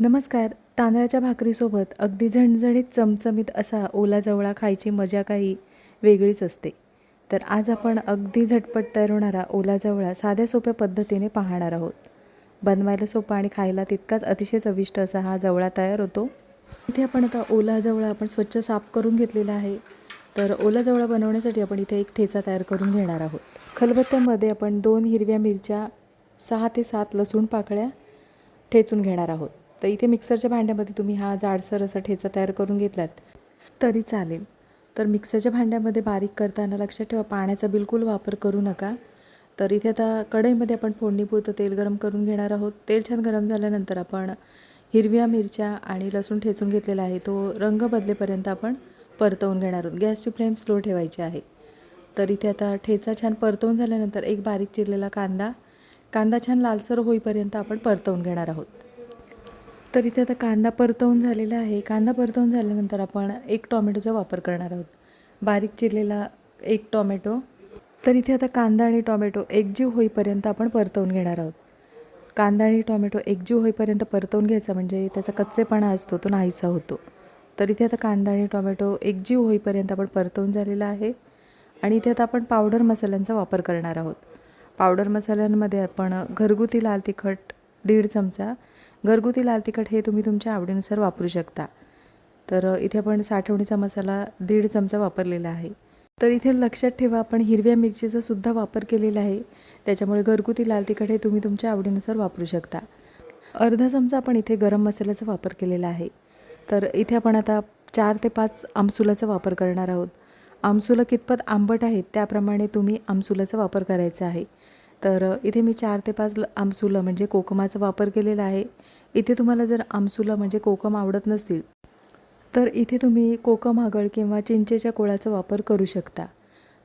नमस्कार. तांदळाच्या भाकरीसोबत अगदी झणझणीत चमचमीत असा ओला जवळा खायची मजा काही वेगळीच असते. तर आज आपण अगदी झटपट तयार होणारा ओला जवळा साध्या सोप्या पद्धतीने पाहणार आहोत. बनवायला सोपा आणि खायला तितकाच अतिशय चविष्ट असा हा जवळा तयार होतो. इथे आपण आता ओला जवळा आपण स्वच्छ साफ करून घेतलेला आहे. तर ओला जवळा बनवण्यासाठी आपण इथे एक ठेचा तयार करून घेणार आहोत. खलबत्त्यामध्ये आपण दोन हिरव्या मिरच्या सहा ते सात लसूण पाकळ्या ठेचून घेणार आहोत. तर इथे मिक्सरच्या भांड्यामध्ये तुम्ही हा जाडसर असा ठेचा तयार करून घेतलात तरी चालेल. तर मिक्सरच्या भांड्यामध्ये बारीक करताना लक्षात ठेवा पाण्याचा बिलकुल वापर करू नका. तर इथे आता कढईमध्ये आपण फोडणीपुरतं तेल गरम करून घेणार आहोत. तेल छान गरम झाल्यानंतर आपण हिरव्या मिरच्या आणि लसूण ठेचून घेतलेला आहे. तो रंग बदलेपर्यंत आपण परतवून घेणार आहोत. गॅसची फ्लेम स्लो ठेवायची आहे. तर इथे आता ठेचा छान परतवून झाल्यानंतर एक बारीक चिरलेला कांदा कांदा छान लालसर होईपर्यंत आपण परतवून घेणार आहोत. तर इथे आता कांदा परतवून झालेला आहे. कांदा परतवून झाल्यानंतर आपण एक टॉमॅटोचा वापर करणार आहोत. बारीक चिरलेला एक टॉमॅटो. तर इथे आता कांदा आणि टॉमॅटो एकजीव होईपर्यंत आपण परतवून घेणार आहोत. कांदा आणि टॉमॅटो एकजीव होईपर्यंत परतवून घ्यायचा म्हणजे त्याचा कच्चेपणा असतो तो नाहीसा होतो. तर इथे आता कांदा आणि टॉमॅटो एकजीव होईपर्यंत आपण परतवून झालेला आहे. आणि इथे आता आपण पावडर मसाल्यांचा वापर करणार आहोत. पावडर मसाल्यांमध्ये आपण घरगुती लाल तिखट दीड चमचा. घरगुती लाल तिखट हे तुम्ही तुमच्या आवडीनुसार वापरू शकता. तर इथे आपण साठवणीचा मसाला दीड चमचा वापरलेला आहे. तर इथे लक्षात ठेवा आपण हिरव्या मिरचीचा सुद्धा वापर केलेला आहे. त्याच्यामुळे घरगुती लाल तिखट हे तुम्ही तुमच्या आवडीनुसार वापरू शकता. अर्धा चमचा आपण इथे गरम मसाल्याचा वापर केलेला आहे. तर इथे आपण आता चार ते पाच आमसुलाचा वापर करणार आहोत. आमसुलं कितपत आंबट आहेत त्याप्रमाणे तुम्ही आमसुलाचा वापर करायचा आहे. तर इथे मी चार ते पाच आमसुलं म्हणजे कोकमाचा वापर केलेला आहे. इथे तुम्हाला जर आमसुलं म्हणजे कोकम आवडत नसतील तर इथे तुम्ही कोकम आगळ किंवा चिंचेच्या कोळाचा वापर करू शकता.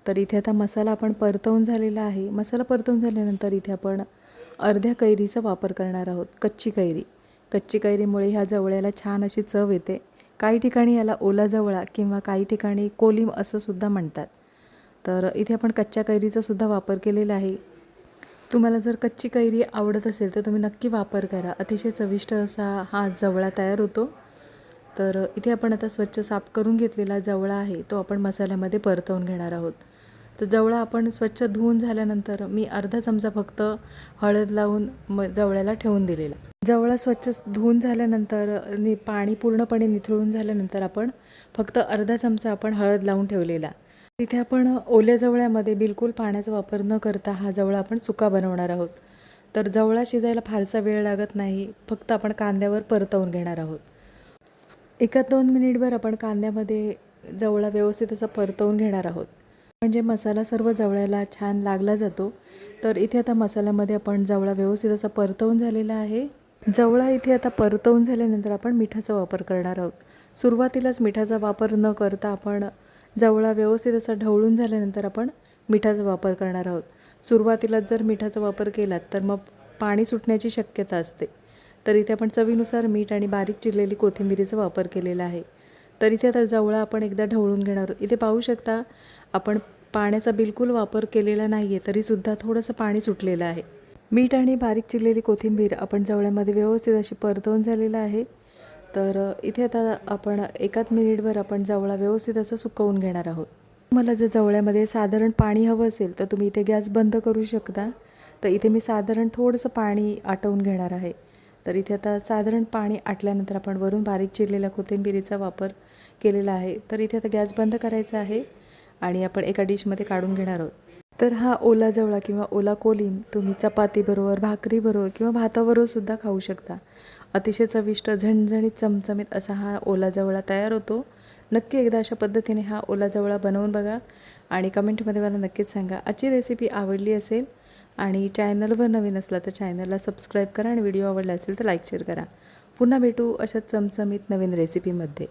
तर इथे आता मसाला आपण परतवून झालेला आहे. मसाला परतवून झाल्यानंतर इथे आपण अर्ध्या कैरीचा वापर करणार आहोत कच्ची कैरी. कच्ची कैरीमुळे ह्या जवळ्याला छान अशी चव येते. काही ठिकाणी याला ओला जवळा किंवा काही ठिकाणी कोलिम असं सुद्धा म्हणतात. तर इथे आपण कच्च्या कैरीचा सुद्धा वापर केलेला आहे. तुम्हाला जर कच्ची कैरी आवडत असेल तर तुम्ही नक्की वापर करा. अतिशय चविष्ट असा हा जवळा तयार होतो. तर इथे आपण आता स्वच्छ साफ करून घेतलेला जवळा आहे तो आपण मसाल्यामध्ये परतवून घेणार आहोत. तर जवळा आपण स्वच्छ धुवून झाल्यानंतर मी अर्धा चमचा फक्त हळद लावून म जवळ्याला ठेवून दिलेला. जवळा स्वच्छ धुवून झाल्यानंतर नि पाणी पूर्णपणे निथळून झाल्यानंतर आपण फक्त अर्धा चमचा आपण हळद लावून ठेवलेला. तिथे आपण ओल्या जवळ्यामध्ये बिलकुल पाण्याचा वापर न करता हा जवळा आपण सुका बनवणार आहोत. तर जवळा शिजायला फारसा वेळ लागत नाही फक्त आपण कांद्यावर परतवून घेणार आहोत. एका दोन मिनिटभर आपण कांद्यामध्ये जवळा व्यवस्थित असं परतवून घेणार आहोत. म्हणजे मसाला सर्व जवळ्याला छान लागला जातो. तर इथे आता मसाल्यामध्ये आपण जवळा व्यवस्थित असा परतवून झालेला आहे. जवळा इथे आता परतवून झाल्यानंतर आपण मिठाचा वापर करणार आहोत. सुरुवातीलाच मिठाचा वापर न करता आपण जवळा व्यवस्थित असा ढवळून झाल्यानंतर आपण मिठाचा वापर करणार आहोत. सुरुवातीलाच जर मिठाचा वापर केलात तर मग पाणी सुटण्याची शक्यता असते. तर इथे आपण चवीनुसार मीठ आणि बारीक चिरलेली कोथिंबिरीचा वापर केलेला आहे. तर इथे आता जवळा आपण एकदा ढवळून घेणार आहोत. इथे पाहू शकता आपण पाण्याचा बिलकुल वापर केलेला नाही आहे तरीसुद्धा थोडंसं पाणी सुटलेलं आहे. मीठ आणि बारीक चिरलेली कोथिंबीर आपण जवळ्यामध्ये व्यवस्थित अशी परतवून झालेलं आहे. तर इथे आता आपण एकाच मिनिटभर आपण जवळा व्यवस्थित असं सुकवून घेणार आहोत. मला जर जवळ्यामध्ये साधारण पाणी हवं असेल तर तुम्ही इथे गॅस बंद करू शकता. तर इथे मी साधारण थोडंसं पाणी आटवून घेणार आहे. तर इथे आता साधारण पाणी आटल्यानंतर आपण वरून बारीक चिरलेल्या कोथिंबिरीचा वापर केलेला आहे. तर इथे आता गॅस बंद करायचा आहे आणि आपण एका डिशमध्ये काढून घेणार आहोत. तर हा ओला जवळा किंवा ओला कोलिम तुम्ही चपातीबरोबर भाकरीबरोबर किंवा भाताबरोबर सुद्धा खाऊ शकता. अतिशय चविष्ट झणझणीत चमचमीत असा हा ओला जवळा तयार होतो. नक्की एकदा अशा पद्धतीने हा ओला जवळा बनवून बघा आणि कमेंटमध्ये मला नक्कीच सांगा. आजची रेसिपी आवडली असेल आणि चॅनलवर नवीन असला तर चॅनलला सबस्क्राईब करा आणि व्हिडिओ आवडला असेल तर लाईक शेअर करा. पुन्हा भेटू अशा चमचमीत नवीन रेसिपीमध्ये